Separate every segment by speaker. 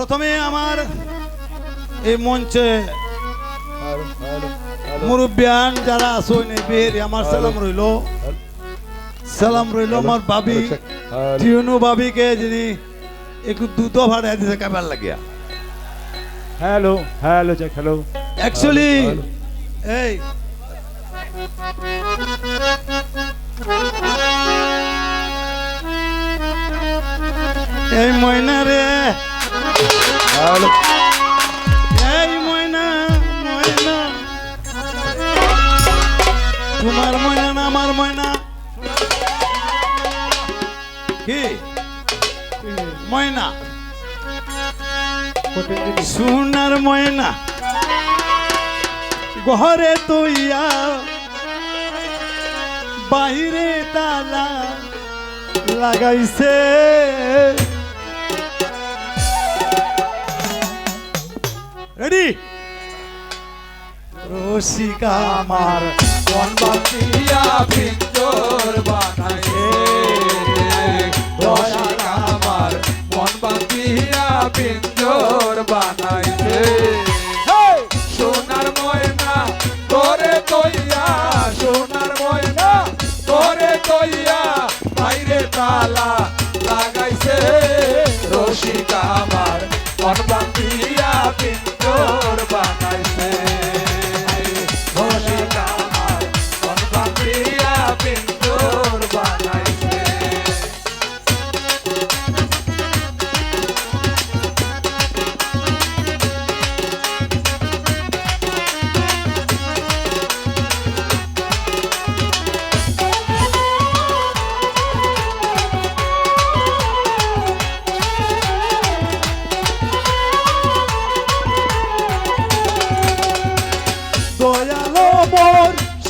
Speaker 1: প্রথমে আমার এই মঞ্চে মুরব্বিয়ান যারা আসুন এই বের আমার সালাম রইল। সালাম রইল আমার ভাবি টিউনু ভাবিকে যিনি একটু দ্রুত ভাড়া দিতে কেমন লাগিয়া।
Speaker 2: Hello hello check hello.
Speaker 1: Actually এই। এই ময়না রে।
Speaker 2: হ্যালো
Speaker 1: এই ময়না ময়না। তোমার ময়না না আমার ময়না? কি? ময়না। সোনার ময়না। ঘরে তৈয়া বাইরে তালা লাগাইছে। রেডি রসিকা আমার
Speaker 3: মন বাপিয়া পিঞ্জর বানাইছে দয়াল আমার মন বাপিয়া পিঞ্জর বানাইছে সোনার ময়না তোরে তৈয়া সোনার ময়না তোরে তৈয়া বাইরে তালা লাগাইছে। রসিকা আমার মন বাপিয়া পিঞ্জর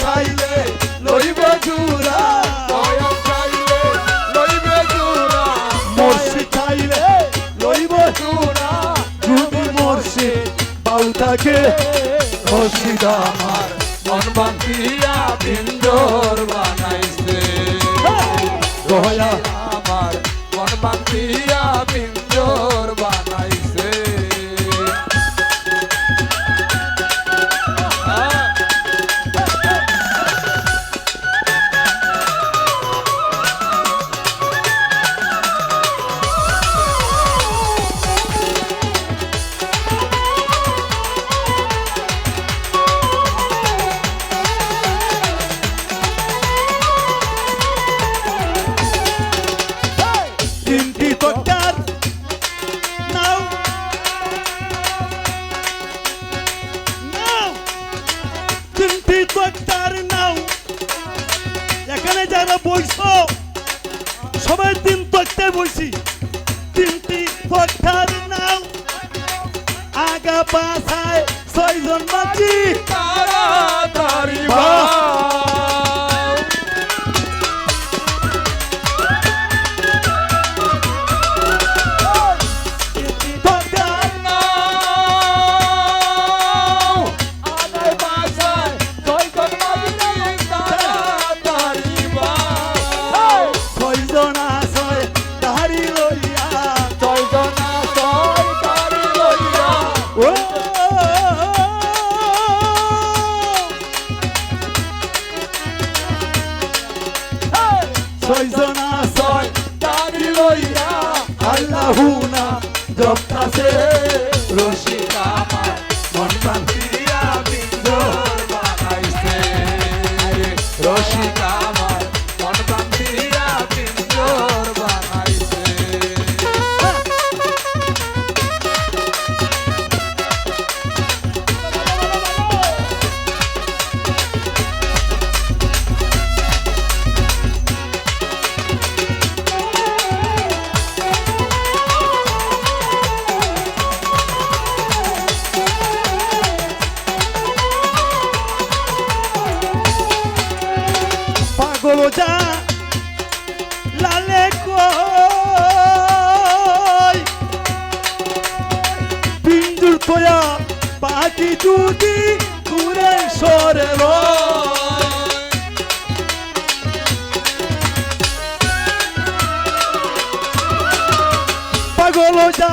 Speaker 1: চাইলে
Speaker 3: লইবে জুড়া দয়া চাইলে লইবে জুড়া
Speaker 1: মর্ষি চাইলে লইব
Speaker 3: জুড়া
Speaker 1: যদি মর্ষি বাউটাকে মর্ষিদ
Speaker 3: আমার মন বাঁধিয়া পিঞ্জর বানাইছে।
Speaker 1: দয়া
Speaker 3: আমার মন বাঁধিয়া পিঞ্জর
Speaker 1: তক্কার নাও এখানে যারা বইছ সবাই তিন তক্তায় বইছি তিনটি তক্তার নাও আগা পাশায় ছয়জন মাঝি।
Speaker 3: তাড়াতাড়ি আল্লাহু না জপতাছে
Speaker 1: রশি পাগল লালে বিন্দুর তোয়া পাখি যদি দূরে সরে পাগল যা।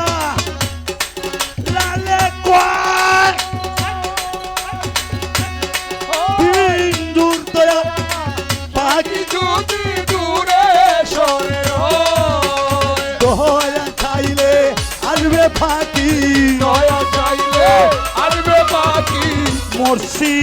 Speaker 1: ফাঁকি।
Speaker 3: দয়া চাইলে আসবে বাকি
Speaker 1: মরছি।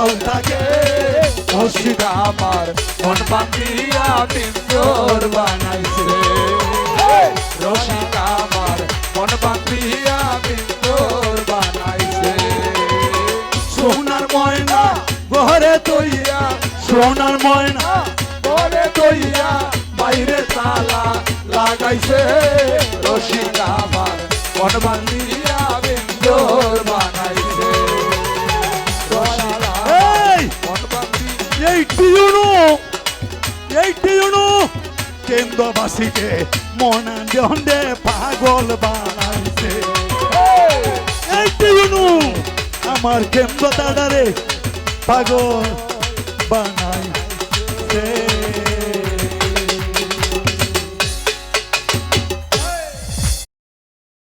Speaker 1: পাও থাকে।
Speaker 3: মুর্শিদ আমার মন বান্ধিয়া বিন্দর বানাইছে। রসিক আমার মন বান্ধিয়া বিন্দর বানাইছে।
Speaker 1: সোনার ময়না ঘরে তৈয়া সোনার ময়না
Speaker 3: বলে দইয়া বাইরে তালা লাগাইছে। রসিক আমার মন বান্ধিয়া বিন্দর
Speaker 1: কেন্দ্রবাসীকে মনা জন্ডে পাগল বানাইছে। আমার কেন্দ্র দাদারে পাগল বানাইছে।